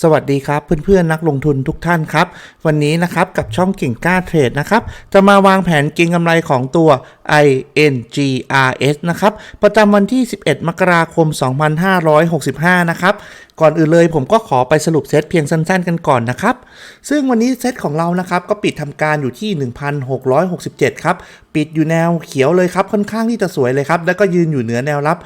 สวัสดีครับเพื่อนๆนักลงทุนทุกท่านครับ วันนี้นะครับกับช่องเก่งกล้าเทรดนะครับจะมาวางแผนเก็งกำไรของตัว INGRS นะครับประจำวันที่ 11 มกราคม 2565 นะครับก่อนอื่นเลยผมก็ขอไปสรุปเซตเพียงสั้นๆกันก่อนนะครับ ซึ่งวันนี้เซตของเรานะครับก็ปิดทำการอยู่ที่ 1,667 ครับ ปิดอยู่แนวเขียวเลยครับ ค่อนข้างที่จะสวยเลยครับ แล้วก็ยืนอยู่เหนือแนวรับ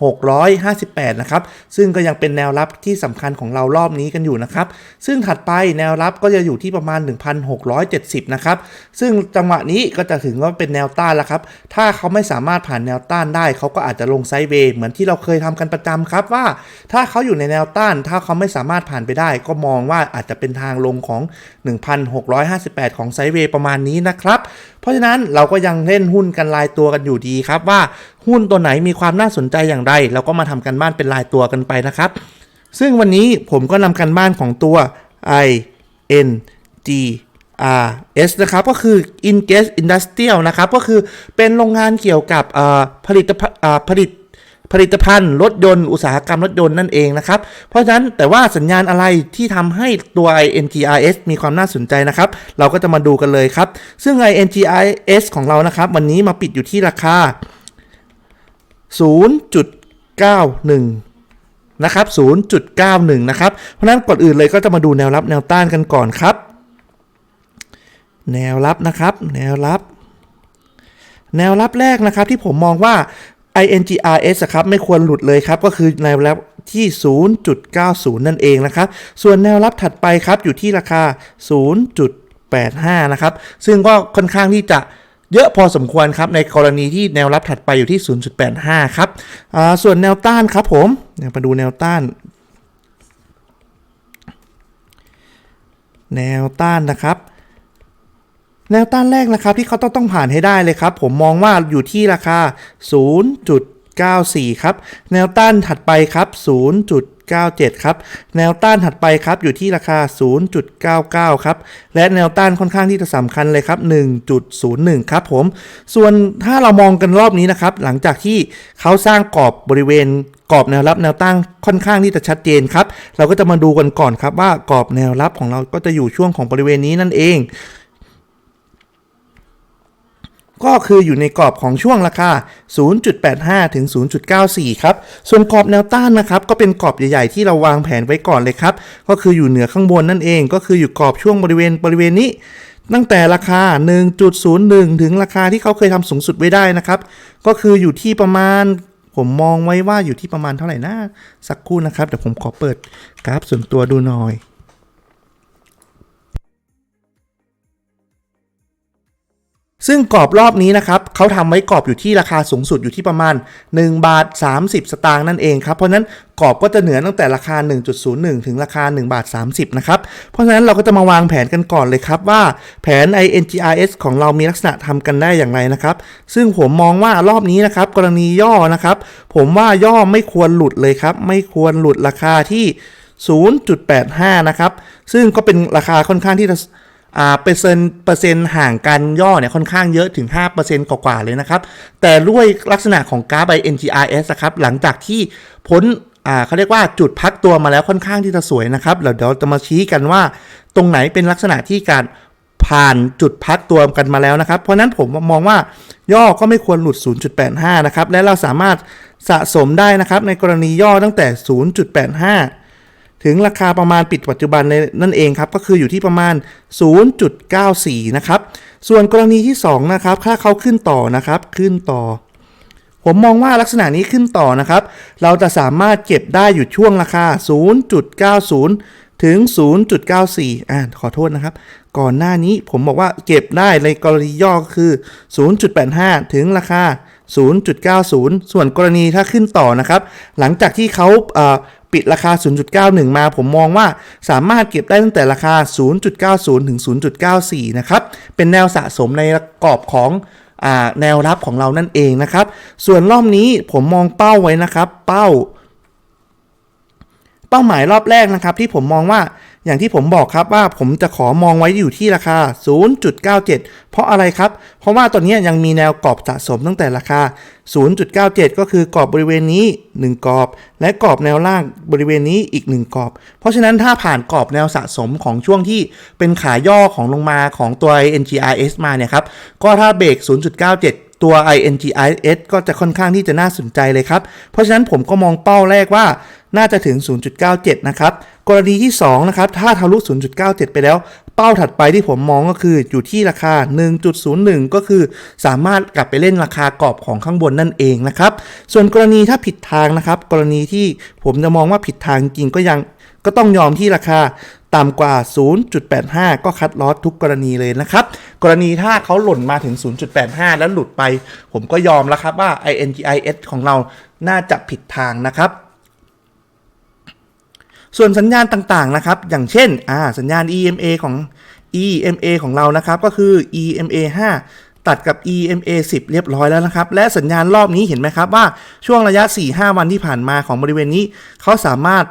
1,658 นะครับ ซึ่งก็ยังเป็นแนวรับที่สำคัญของเรารอบนี้กันอยู่นะครับ ซึ่งถัดไปแนวรับก็จะอยู่ที่ประมาณ 1,670 นะครับ ซึ่งจังหวะนี้ก็จะถึงว่าเป็นแนวต้านแล้วครับ ถ้าเขาไม่สามารถผ่านแนวต้านได้ เขาก็อาจจะลงไซด์เวย์เหมือนที่เราเคยทำกันประจำครับว่า ถ้าเขาอยู่ในแนวต้าน ถ้าเขาไม่สามารถผ่านไปได้ ก็มองว่าอาจจะเป็นทางลงของ 1,658 ของไซด์เวย์ประมาณนี้นะครับ เพราะฉะนั้นนั้นเราก็ยังเล่นหุ้นกันรายตัวกันอยู่ดีครับว่าหุ้นตัวไหนมีความน่าสนใจอย่างไร เราก็มาทำกันบ้านเป็นรายตัวกันไปนะครับ ซึ่งวันนี้ผมก็นำกันบ้านของตัว I N G R S นะครับก็คือ Ingest Industrial นะครับก็คือเป็นโรงงานเกี่ยวกับผลิตผลิต ผลิตภัณฑ์รถยนต์อุตสาหกรรมรถยนต์นั่นเองนะครับ เพราะฉะนั้นแต่ว่าสัญญาณอะไรที่ทำให้ตัว INGRS มีความน่าสนใจนะครับ เราก็จะมาดูกันเลยครับ ซึ่ง INGRS ของเรานะครับ วันนี้มาปิดอยู่ที่ราคา 0.91 นะครับ 0.91 นะครับ เพราะฉะนั้นก่อนอื่นเลยก็จะมาดูแนวรับแนวต้านกันก่อนครับ แนวรับนะครับ แนวรับ แนวรับแรกนะครับที่ผมมองว่า INGRS อะครับไม่ควรหลุดเลยครับ ก็คือแนวรับที่ 0.90 นั่นเองนะครับ ส่วนแนวรับถัดไปครับอยู่ที่ราคา 0.85 นะครับ ซึ่งก็ค่อนข้างที่จะเยอะพอสมควรครับในกรณีที่แนวรับถัดไปอยู่ที่ 0.85 ครับส่วนแนวต้านครับผมมาดูแนวต้าน แนวต้านนะครับ แนวต้านแรกนะครับที่เขาต้องต้องผ่านให้ได้เลยครับ ผมมองว่าอยู่ที่ราคา 0.94 ครับ แนวต้านถัดไปครับ 0.97 ครับ แนวต้านถัดไปครับอยู่ที่ราคา 0.99 ครับ และแนวต้านค่อนข้างที่จะสำคัญเลยครับ 1.01 ครับผม ส่วนถ้าเรามองกันรอบนี้นะครับ หลังจากที่เขาสร้างกรอบบริเวณกรอบแนวรับแนวตั้งค่อนข้างที่จะชัดเจนครับ เราก็จะมาดูกันก่อนครับว่ากรอบแนวรับของเราก็จะอยู่ช่วงของบริเวณนี้นั่นเอง ก็คืออยู่ในกรอบของช่วงราคา 0.85 ถึง 0.94 ครับ ส่วนกรอบแนวต้านนะครับ ก็เป็นกรอบใหญ่ ๆ ที่เราวางแผนไว้ก่อนเลยครับ ก็คืออยู่เหนือข้างบนนั่นเอง ก็คืออยู่กรอบช่วงบริเวณบริเวณนี้ ตั้งแต่ราคา 1.01 ถึงราคาที่เขาเคยทำสูงสุดไว้ได้นะครับ ก็คืออยู่ที่ประมาณ ผมมองไว้ว่าอยู่ที่ประมาณเท่าไหร่นะ สักครู่นะครับ เดี๋ยวผมขอเปิดกราฟส่วนตัวดูหน่อย ซึ่งกรอบรอบนี้นะครับเขาทำไว้กรอบอยู่ที่ราคาสูงสุดอยู่ที่ประมาณ 1 บาท 30 สตางค์นั่นเองครับเพราะฉะนั้นกรอบก็จะเหนือตั้งแต่ราคา 1.01 ถึงราคา 1 บาท 30 นะครับ เพราะฉะนั้นเราก็จะมาวางแผนกันก่อนเลยครับว่าแผน INGRS ของเรามีลักษณะทำกันได้อย่างไรนะครับ ซึ่งผมมองว่ารอบนี้นะครับกรณีย่อนะครับ ผมว่าย่อไม่ควรหลุดเลยครับ ไม่ควรหลุดราคาที่ 0.85 นะครับ ซึ่งก็เป็นราคาค่อนข้างที่จะ เปอร์เซ็นต์เปอร์เซ็นต์ห่างกันย่อเนี่ยค่อนข้างเยอะถึง 5%กว่าๆเลยนะครับ แต่ด้วยลักษณะของกราฟไบ NGRS นะครับหลังจากที่พ้นอ่าเขาเรียกว่าจุดพักตัวมาแล้วค่อนข้างที่จะสวยนะครับเดี๋ยวจะมาชี้กันว่า ตรงไหนเป็นลักษณะที่การผ่านจุดพักตัวกันมาแล้วนะครับ เพราะฉะนั้นผมมองว่าย่อก็ไม่ควรหลุด 0.85 นะครับ และเราสามารถสะสมได้นะครับในกรณีย่อตั้งแต่ 0.85 ถึงราคาประมาณปิดปัจจุบันในนั่นเองครับ ก็คืออยู่ที่ประมาณ 0.94 นะครับ ส่วนกรณีที่ 2 นะครับถ้าเขาขึ้นต่อนะครับ ขึ้นต่อ ผมมองว่าลักษณะนี้ขึ้นต่อนะครับ เราจะสามารถเก็บได้อยู่ช่วงราคา 0.90 ถึง 0.94 อ่าขอโทษนะครับ ก่อนหน้านี้ผมบอกว่าเก็บได้ในกรณีย่อคือ 0.85 ถึงราคา0.90 ส่วนกรณีถ้าขึ้นต่อนะครับ หลังจากที่เขา ปิดราคา 0.91 มาผมมองว่าสามารถเก็บได้ตั้งแต่ราคา 0.90 ถึง 0.94 นะครับ เป็นแนวสะสมในกรอบของอแนวรับของเรานั่นเองนะครับ ส่วนรอบนี้ผมมองเป้าไว้นะครับ เป้า เป้าหมายรอบแรกนะครับ ที่ผมมองว่า อย่างที่ผมบอกครับว่าผมจะขอมองไว้อยู่ที่ราคา 0.97 เพราะอะไรครับ เพราะว่าตอนนี้ยังมีแนวกรอบสะสมตั้งแต่ราคา 0.97 ก็คือกรอบบริเวณนี้ 1 กรอบ และกรอบแนวล่างบริเวณนี้อีก 1 กรอบ เพราะฉะนั้นถ้าผ่านกรอบแนวสะสมของช่วงที่เป็นขาย่อของลงมาของตัว NGRS มาเนี่ยครับ ก็ถ้าเบรก 0.97 ตัว INGIS ก็จะค่อนข้างที่จะน่าสนใจเลยครับ เพราะฉะนั้นผมก็มองเป้าแรกว่าน่าจะถึง 0.97 นะครับ กรณีที่ 2 นะครับ ถ้าทะลุ 0.97 ไปแล้ว เป้าถัดไปที่ผมมองก็คืออยู่ที่ราคา 1.01 ก็คือสามารถกลับไปเล่นราคากรอบของข้างบนนั่นเองนะครับ ส่วนกรณีถ้าผิดทางนะครับ กรณีที่ผมจะมองว่าผิดทางจริงก็ยังก็ต้องยอมที่ราคา ต่ำกว่า 0.85 ก็คัดลอสทุกกรณีเลยนะครับ กรณีถ้าเขาหล่นมาถึง 0.85 แล้วหลุดไป ผมก็ยอมแล้วครับว่า INGIS ของเราน่าจะผิดทางนะครับ ส่วนสัญญาณต่างๆนะครับ อย่างเช่นอ่าสัญญาณ EMA ของ EMA ของเรานะครับก็คือ EMA 5 ตัดกับ EMA 10 เรียบร้อยแล้วนะครับ และสัญญาณรอบนี้เห็นไหมครับว่าช่วงระยะ 4-5 วันที่ผ่านมาของบริเวณนี้ เขาสามารถ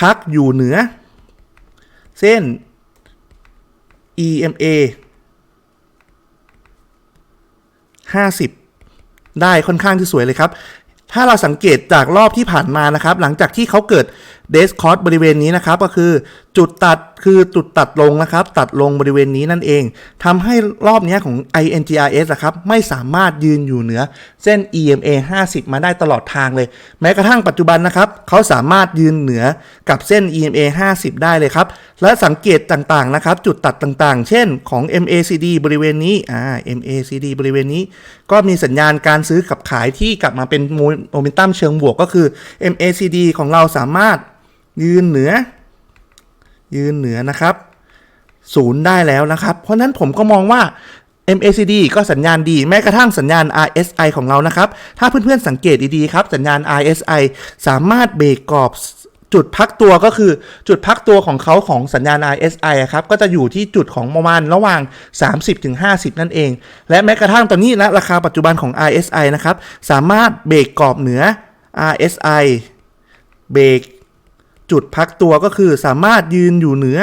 พักอยู่เหนือ เส้น EMA 50 ได้ค่อนข้างที่สวยเลยครับ ถ้าเราสังเกตจากรอบที่ผ่านมานะครับ หลังจากที่เขาเกิดเดสคอร์สบริเวณนี้นะครับก็คือจุดตัดคือจุดตัดลงนะครับ ตัดลงบริเวณนี้นั่นเองทำให้รอบนี้ของ INGRS นะครับไม่สามารถยืนอยู่เหนือเส้น EMA 50 มาได้ตลอดทางเลย แม้กระทั่งปัจจุบันนะครับเขาสามารถยืนเหนือกับเส้น EMA 50 ได้เลยครับ และสังเกตต่างๆนะครับ จุดตัดต่างๆ เช่นของ MACD บริเวณนี้อ่า MACD บริเวณนี้ ก็มีสัญญาณการซื้อกับขายที่กลับมาเป็นโมเมนตัมเชิงบวกก็คือ MACD ของเราสามารถ ยืนเหนือ ยืนเหนือนะครับศูนย์ได้แล้วนะครับ เพราะฉะนั้นผมก็มองว่า MACD ก็สัญญาณดี แม้กระทั่งสัญญาณ RSI ของเรานะครับ ถ้าเพื่อนๆสังเกตดีๆครับ สัญญาณ RSI สามารถเบรกกรอบจุดพักตัวก็คือจุดพักตัวของเขาของสัญญาณ RSI ครับ ก็จะอยู่ที่จุดของประมาณระหว่าง 30-50 นั่นเอง และแม้กระทั่งตอนนี้และราคาปัจจุบันของ RSI นะครับ สามารถเบรกกรอบเหนือ RSI เบรก จุดพักตัวก็คือสามารถยืนอยู่เหนือ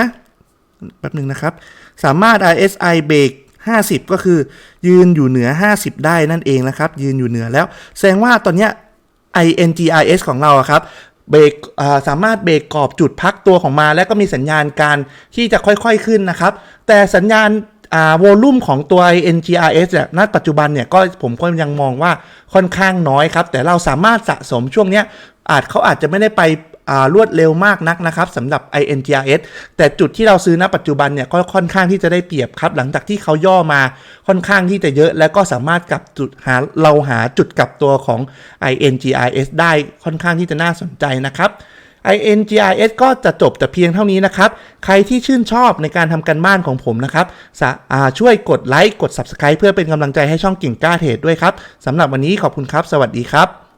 แป๊บหนึ่งนะครับ สามารถ RSI เบรก50 ก็คือยืนอยู่เหนือ 50 ได้นั่นเองนะครับ ยืนอยู่เหนือแล้ว แสดงว่าตอนนี้ INGRS ของเราครับเบรกสามารถเบรกกรอบจุดพักตัวของมา และก็มีสัญญาณการที่จะค่อยๆขึ้นนะครับ แต่สัญญาณอ่าโวลุ่มของตัว NGRS เนี่ยณปัจจุบันเนี่ยก็ผมก็ยังมองว่าค่อนข้างน้อยครับ แต่เราสามารถสะสมช่วงเนี้ยอาจเขาอาจจะไม่ได้ไป รวดเร็วมากนักนะครับสำหรับ INGRS แต่จุดที่เราซื้อณปัจจุบันเนี่ยก็ค่อนข้างที่จะได้เปรียบครับหลังจากที่เขาย่อมาค่อนข้างที่จะเยอะ และก็สามารถกลับจุดหาเราหาจุดกลับตัวของ INGRS ได้ค่อนข้างที่จะน่าสนใจนะครับ INGRS ก็จะจบแต่เพียงเท่านี้นะครับ ใครที่ชื่นชอบในการทำการบ้านของผมนะครับช่วยกดไลค์ กด Subscribe เพื่อเป็นกำลังใจให้ช่องกิ่งกล้าเทรดด้วยครับ สำหรับวันนี้ขอบคุณครับ สวัสดีครับ